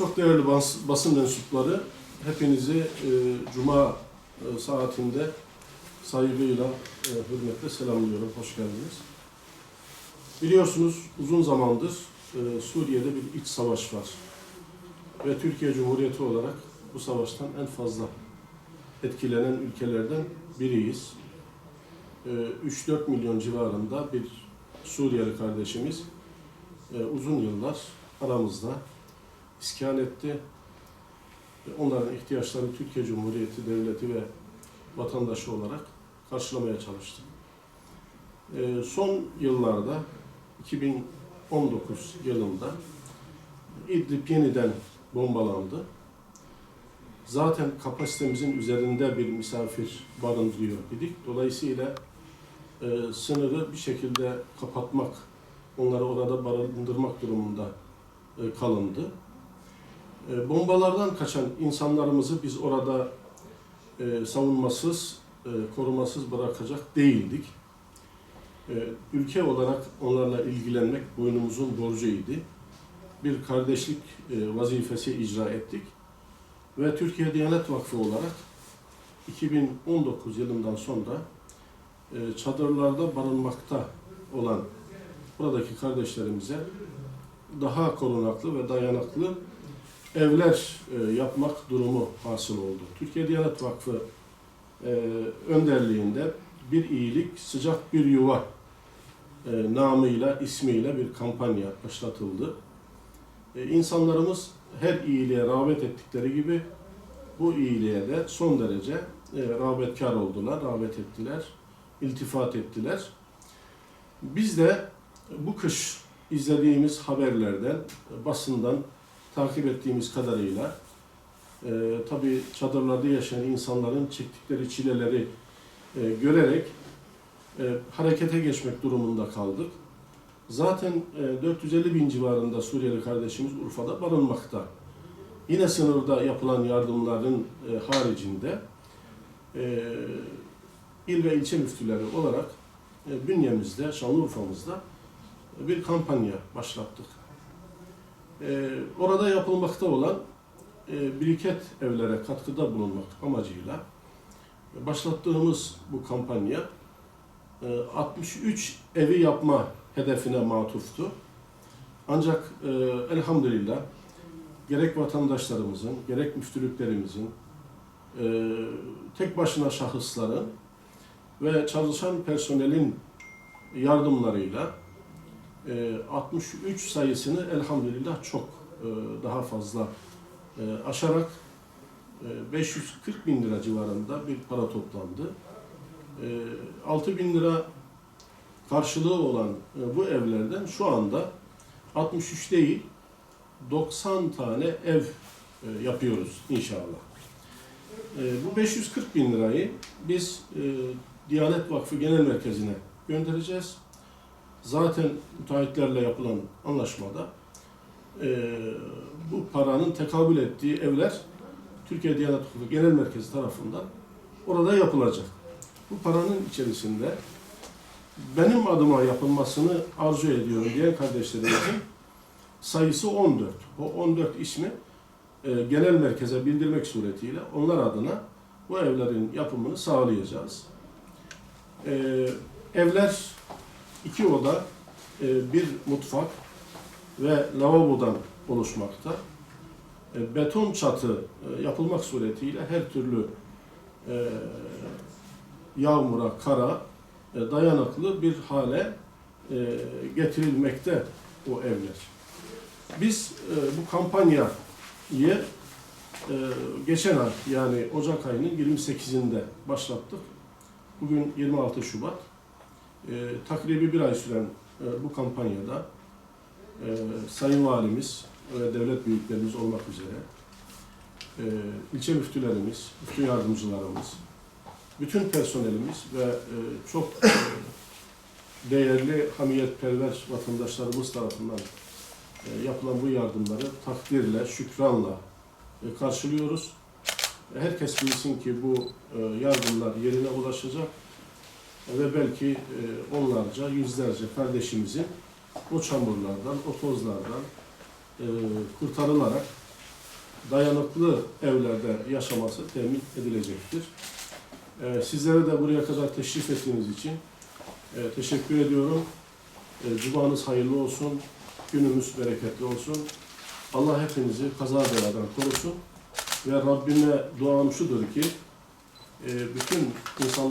Çok değerli bas, basın mensupları, hepinizi e, Cuma e, saatinde saygıyla, e, hürmetle selamlıyorum. Hoş geldiniz. Biliyorsunuz uzun zamandır e, Suriye'de bir iç savaş var. Ve Türkiye Cumhuriyeti olarak bu savaştan en fazla etkilenen ülkelerden biriyiz. E, 3-4 milyon civarında bir Suriyeli kardeşimiz e, uzun yıllar aramızda iskan etti. Onların ihtiyaçlarını Türkiye Cumhuriyeti Devleti ve vatandaşı olarak karşılamaya çalıştık. Ee, son yıllarda 2019 yılında İdlib yeniden bombalandı. Zaten kapasitemizin üzerinde bir misafir barındırıyor idik. Dolayısıyla e, sınırı bir şekilde kapatmak, onları orada barındırmak durumunda e, kalındı. E, Bombalardan kaçan insanlarımızı biz orada e, savunmasız, e, korumasız bırakacak değildik. Ülke olarak onlarla ilgilenmek boynumuzun borcuydu. Bir kardeşlik vazifesi icra ettik. Ve Türkiye Diyanet Vakfı olarak 2019 yılından sonra e, çadırlarda barınmakta olan buradaki kardeşlerimize daha korunaklı ve dayanıklı evler e, yapmak durumu hasıl oldu. Türkiye Diyanet Vakfı e, önderliğinde bir iyilik, sıcak bir yuva e, namıyla, ismiyle bir kampanya başlatıldı. E, insanlarımız her iyiliğe rağbet ettikleri gibi bu iyiliğe de son derece e, rağbetkar oldular, rağbet ettiler, iltifat ettiler. Biz de bu kış izlediğimiz haberlerden, basından takip ettiğimiz kadarıyla e, tabii çadırlarda yaşayan insanların çektikleri çileleri e, görerek e, harekete geçmek durumunda kaldık. Zaten e, 450 bin civarında Suriyeli kardeşimiz Urfa'da barınmakta. Yine sınırda yapılan yardımların e, haricinde e, il ve ilçe müftüleri olarak e, bünyemizde, Şanlıurfa'mızda bir kampanya başlattık. Ee, orada yapılmakta olan e, biriket evlere katkıda bulunmak amacıyla başlattığımız bu kampanya e, 63 evi yapma hedefine matuftu. Ancak e, elhamdülillah gerek vatandaşlarımızın, gerek müftülüklerimizin, e, tek başına şahısların ve çalışan personelin yardımlarıyla e, 63 sayısını elhamdülillah çok e, daha fazla e, aşarak e, 540 bin lira civarında bir para toplandı. E, 6 bin lira karşılığı olan e, bu evlerden şu anda 63 değil 90 tane ev e, yapıyoruz inşallah. E, bu 540 bin lirayı biz e, Diyanet Vakfı Genel Merkezi'ne göndereceğiz. Zaten müteahhitlerle yapılan anlaşmada e, bu paranın tekabül ettiği evler Türkiye Diyanet Vakfı Genel Merkezi tarafından orada yapılacak. Bu paranın içerisinde benim adıma yapılmasını arzu ediyorum diyen kardeşlerimizin sayısı 14. O 14 ismi e, genel merkeze bildirmek suretiyle onlar adına bu evlerin yapımını sağlayacağız. E, evler iki oda, e, bir mutfak ve lavabodan oluşmakta. E, Beton çatı e, yapılmak suretiyle her türlü yağmura, kara dayanıklı bir hale getirilmekte o evler. Biz bu kampanyayı geçen ay yani Ocak ayının 28'inde başlattık. Bugün 26 Şubat. E, takribi bir ay süren e, bu kampanyada e, Sayın Valimiz ve devlet büyüklerimiz olmak üzere e, ilçe müftülerimiz, müftü yardımcılarımız, bütün personelimiz ve e, çok e, değerli hamiyetperver vatandaşlarımız tarafından e, yapılan bu yardımları takdirle, şükranla e, karşılıyoruz. Herkes bilsin ki bu e, yardımlar yerine ulaşacak ve belki e, onlarca, yüzlerce kardeşimizin o çamurlardan, o tozlardan e, kurtarılarak dayanıklı evlerde yaşaması temin edilecektir. E, sizlere de buraya kadar teşrif ettiğiniz için teşekkür ediyorum. Cumanız hayırlı olsun, günümüz bereketli olsun. Allah hepinizi kaza beladan korusun. Ve Rabbime duam şudur ki, bütün insan